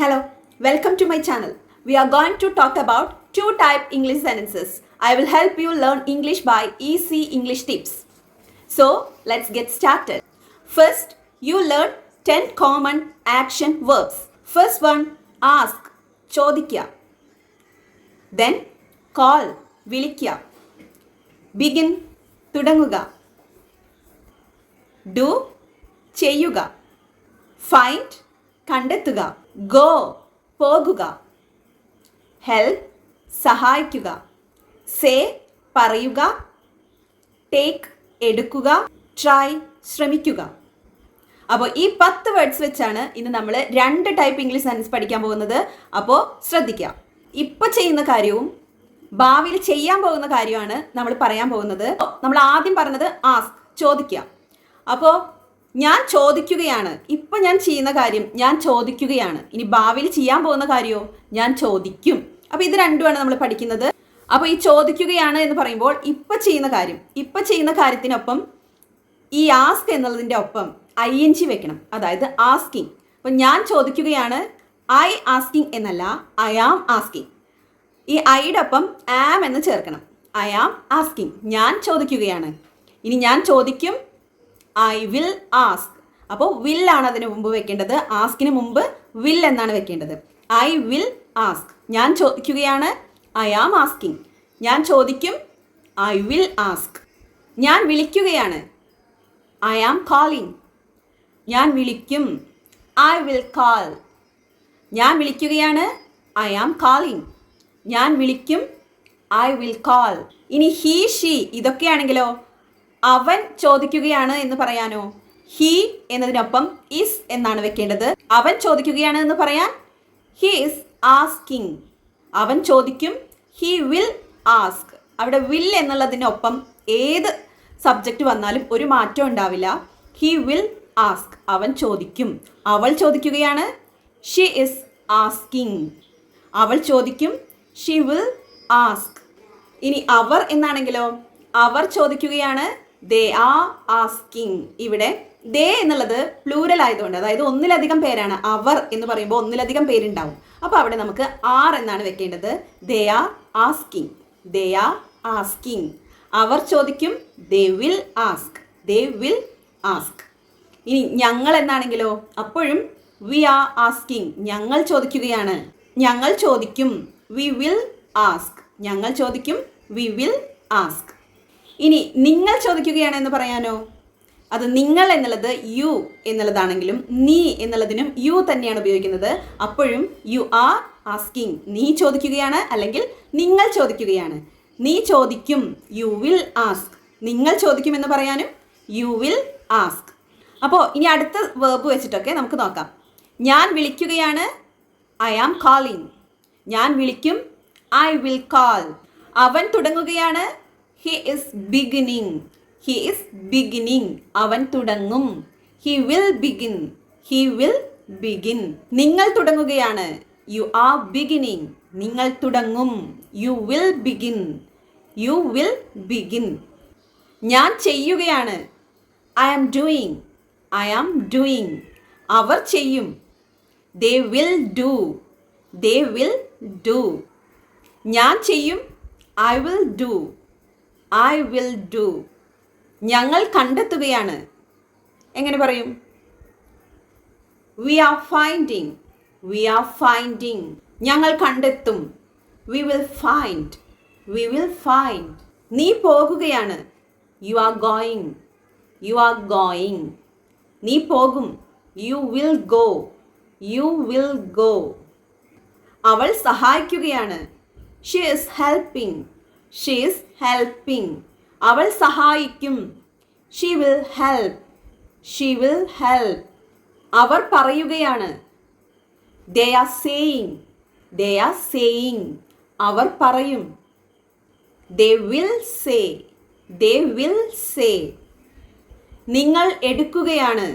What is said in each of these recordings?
Hello, welcome to my channel. We are going to talk about two type English sentences. I will help you learn English by easy English tips. So, let's get started. First, you learn 10 common action verbs. First one, ask, chodikya. Then, call, vilikya. Begin, tudanguga. Do, cheyuga. Find, കണ്ടെത്തുക. Go പോകുക. Help സഹായിക്കുക. Say പറയുക. Take എടുക്കുക. Try ശ്രമിക്കുക. അപ്പോൾ ഈ പത്ത് words വെച്ചാണ് ഇന്ന് നമ്മൾ രണ്ട് ടൈപ്പ് ഇംഗ്ലീഷ് സെന്റൻസ് പഠിക്കാൻ പോകുന്നത്. അപ്പോൾ ശ്രദ്ധിക്കുക ഇപ്പോൾ ചെയ്യുന്ന കാര്യവും ഭാവിയിൽ ചെയ്യാൻ പോകുന്ന കാര്യമാണ് നമ്മൾ പറയാൻ പോകുന്നത്. നമ്മൾ ആദ്യം പറഞ്ഞത് ആസ്ക് ചോദിക്കുക അപ്പോൾ ഞാൻ ചോദിക്കുകയാണ്. ഇപ്പൊ ഞാൻ ചെയ്യുന്ന കാര്യം ഞാൻ ചോദിക്കുകയാണ്. ഇനി ഭാവിയിൽ ചെയ്യാൻ പോകുന്ന കാര്യമോ ഞാൻ ചോദിക്കും. അപ്പൊ ഇത് രണ്ടുമാണ് നമ്മൾ പഠിക്കുന്നത്. അപ്പൊ ഈ ചോദിക്കുകയാണ് എന്ന് പറയുമ്പോൾ ഇപ്പൊ ചെയ്യുന്ന കാര്യം. ഇപ്പൊ ചെയ്യുന്ന കാര്യത്തിനൊപ്പം ഈ ആസ്ക് എന്നുള്ളതിന്റെ ഒപ്പം ഐ എൻ ജി വെക്കണം. അതായത് ആസ്കിങ് അപ്പൊ ഞാൻ ചോദിക്കുകയാണ് ഐ ആസ്കിങ് എന്നല്ല ഐ ആം ആസ്കിങ് ഈ ഐയുടെ ഒപ്പം ആം എന്ന് ചേർക്കണം. ഐ ആം ആസ്കിങ് ഞാൻ ചോദിക്കുകയാണ്. ഇനി ഞാൻ ചോദിക്കും ഐ വിൽ ആസ്ക് അപ്പോൾ വിൽ ആണ് അതിന് മുമ്പ് വെക്കേണ്ടത്. ആസ്കിന് മുമ്പ് വിൽ എന്നാണ് വെക്കേണ്ടത്. ഐ വിൽ ആസ്ക് ഞാൻ ചോദിക്കുകയാണ് ഐ ആം ആസ്കിങ് ഞാൻ ചോദിക്കും ഐ വിൽ ആസ്ക് ഞാൻ വിളിക്കുകയാണ് ഐ ആം കോളിങ് ഞാൻ വിളിക്കും ഐ വിൽ കാൾ ഞാൻ വിളിക്കുകയാണ് ഐ ആം കോളിങ് ഞാൻ വിളിക്കും ഐ വിൽ കാൾ ഇനി ഹീ ഷീ ഇതൊക്കെയാണെങ്കിലോ അവൻ ചോദിക്കുകയാണ് എന്ന് പറയാനോ? ഹീ എന്നതിനൊപ്പം ഇസ് എന്നാണ് വെക്കേണ്ടത്. അവൻ ചോദിക്കുകയാണ് എന്ന് പറയാൻ? ഹീ ആസ്കിങ് അവൻ ചോദിക്കും ഹീ വിൽ ആസ്ക് അവിടെ വിൽ എന്നുള്ളതിനൊപ്പം ഏത് സബ്ജക്റ്റ് വന്നാലും ഒരു മാറ്റം ഉണ്ടാവില്ല. ഹീ വിൽ ആസ്ക് അവൻ ചോദിക്കും. അവൾ ചോദിക്കുകയാണ് ഷി ഇസ് ആസ്കിങ് അവൾ ചോദിക്കും ഷി വിൽ ആസ്ക് ഇനി അവർ എന്നാണെങ്കിലോ? അവർ ചോദിക്കുകയാണ് ദേ ആ ആസ്കിങ് ഇവിടെ ദേ എന്നുള്ളത് പ്ലൂരൽ ആയതുകൊണ്ട് അതായത് ഒന്നിലധികം പേരാണ് അവർ എന്ന് പറയുമ്പോൾ ഒന്നിലധികം പേരുണ്ടാവും. അപ്പോൾ അവിടെ നമുക്ക് ആർ എന്നാണ് വെക്കേണ്ടത്. They are asking they are asking അവർ ചോദിക്കും they will ask. They will ask. ഇനി ഞങ്ങൾ എന്നാണെങ്കിലോ? അപ്പോഴും വി ആർ ആസ്കിങ് ഞങ്ങൾ ചോദിക്കുകയാണ്. ഞങ്ങൾ ചോദിക്കും വി വിൽ ആസ്ക്. ഞങ്ങൾ ചോദിക്കും വി വിൽ ആസ്ക്. ഇനി നിങ്ങൾ ചോദിക്കുകയാണ് എന്ന് പറയാനോ? അത് നിങ്ങൾ എന്നുള്ളത് യു എന്നുള്ളതാണെങ്കിലും നീ എന്നുള്ളതിനും യു തന്നെയാണ് ഉപയോഗിക്കുന്നത്. അപ്പോഴും യു ആർ ആസ്കിങ് നീ ചോദിക്കുകയാണ് അല്ലെങ്കിൽ നിങ്ങൾ ചോദിക്കുകയാണ്. നീ ചോദിക്കും. യു വിൽ ആസ്ക് നിങ്ങൾ ചോദിക്കും എന്ന് പറയാനും യു വിൽ ആസ്ക് അപ്പോൾ ഇനി അടുത്ത വേർബ് വെച്ചിട്ടൊക്കെ നമുക്ക് നോക്കാം. ഞാൻ വിളിക്കുകയാണ്. ഐ ആം കോളിങ് ഞാൻ വിളിക്കും. ഐ വിൽ കോൾ അവൻ തുടങ്ങുകയാണ്. He is beginning he is beginning അവൻ തുടങ്ങും. He will begin he will begin നിങ്ങൾ തുടങ്ങുകയാണ്. യു ആർ ബിഗിനിങ് നിങ്ങൾ തുടങ്ങും. You will begin you will begin ഞാൻ ചെയ്യുകയാണ്. I am doing I am doing അവർ ചെയ്യും. They will do they will do ഞാൻ ചെയ്യും. I will do I will do ഞങ്ങൾ കണ്ടെത്തുകയാണ്. എങ്ങനെ പറയും? We are finding we are finding ഞങ്ങൾ കണ്ടെത്തും. We will find we will find നീ പോകുകയാണ്. You are going you are going നീ പോകും. You will go you will go അവൾ സഹായിക്കുകയാണ്. She is helping she is helping അവൾ സഹായിക്കും. She will help she will help അവർ പറയുകയാണ്. They are saying they are saying അവർ പറയും. They will say they will say നിങ്ങൾ എടുക്കുകയാണ്.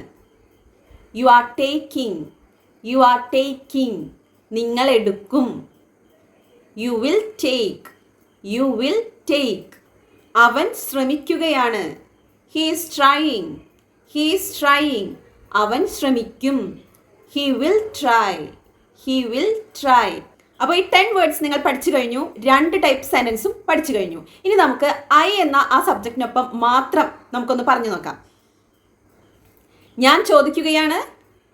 You are taking you are taking നിങ്ങൾ എടുക്കും. You will take you will take അവൻ ശ്രമിക്കുകയാണ്. ഹീസ് ട്രൈയിങ് ഹീസ് ട്രൈയിങ് അവൻ ശ്രമിക്കും. He will try he will try അപ്പോൾ ഈ ടെൻ വേർഡ്സ് നിങ്ങൾ പഠിച്ചു കഴിഞ്ഞു. രണ്ട് ടൈപ്പ് സെന്റൻസും പഠിച്ചു കഴിഞ്ഞു. ഇനി നമുക്ക് ഐ എന്ന ആ സബ്ജക്റ്റിനൊപ്പം മാത്രം നമുക്കൊന്ന് പറഞ്ഞു നോക്കാം. ഞാൻ ചോദിക്കുകയാണ്.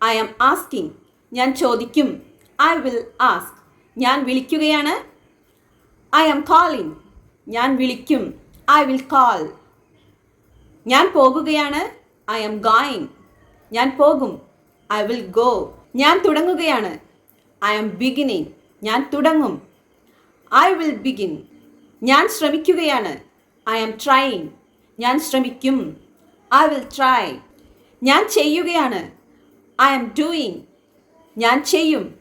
ഐ ആം ആസ്കിങ് ഞാൻ ചോദിക്കും. ഐ വിൽ ആസ്ക് ഞാൻ വിളിക്കുകയാണ്. ഐ ആം കോളിംഗ് ഞാൻ വിളിക്കും. ഐ വിൽ കോൾ ഞാൻ പോകുകയാണ്. ഐ ആം ഗോയിങ് ഞാൻ പോകും. ഐ വിൽ ഗോ ഞാൻ തുടങ്ങുകയാണ്. ഐ ആം ബിഗിനിങ് ഞാൻ തുടങ്ങും. ഐ വിൽ ബിഗിൻ ഞാൻ ശ്രമിക്കുകയാണ്. ഐ ആം ട്രൈങ് ഞാൻ ശ്രമിക്കും. ഐ വിൽ ട്രൈ ഞാൻ ചെയ്യുകയാണ്. ഐ ആം ഡൂയിങ് ഞാൻ ചെയ്യും.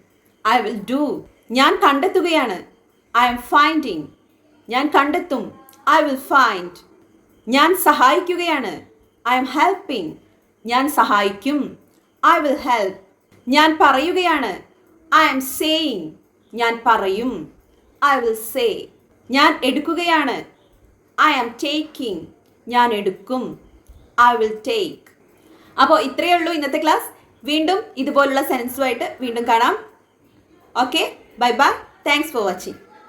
ഐ വിൽ ഡൂ ഞാൻ കണ്ടെത്തുകയാണ്. ഐ എം ഫൈൻഡിങ് ഞാൻ കണ്ടെത്തും. ഐ വിൽ ഫൈൻഡ് ഞാൻ സഹായിക്കുകയാണ്. ഐ എം ഹെൽപ്പിംഗ് ഞാൻ സഹായിക്കും. ഐ വിൽ ഹെൽപ്പ് ഞാൻ പറയുകയാണ്. ഐ എം സേയിങ് ഞാൻ പറയും. ഐ വിൽ സേ ഞാൻ എടുക്കുകയാണ്. ഐ ആം ടേക്കിംഗ് ഞാൻ എടുക്കും. ഐ വിൽ ടേക്ക് അപ്പോൾ ഇത്രയേ ഉള്ളൂ ഇന്നത്തെ ക്ലാസ്. വീണ്ടും ഇതുപോലുള്ള സെൻസുമായിട്ട് വീണ്ടും കാണാം. Okay bye bye thanks for watching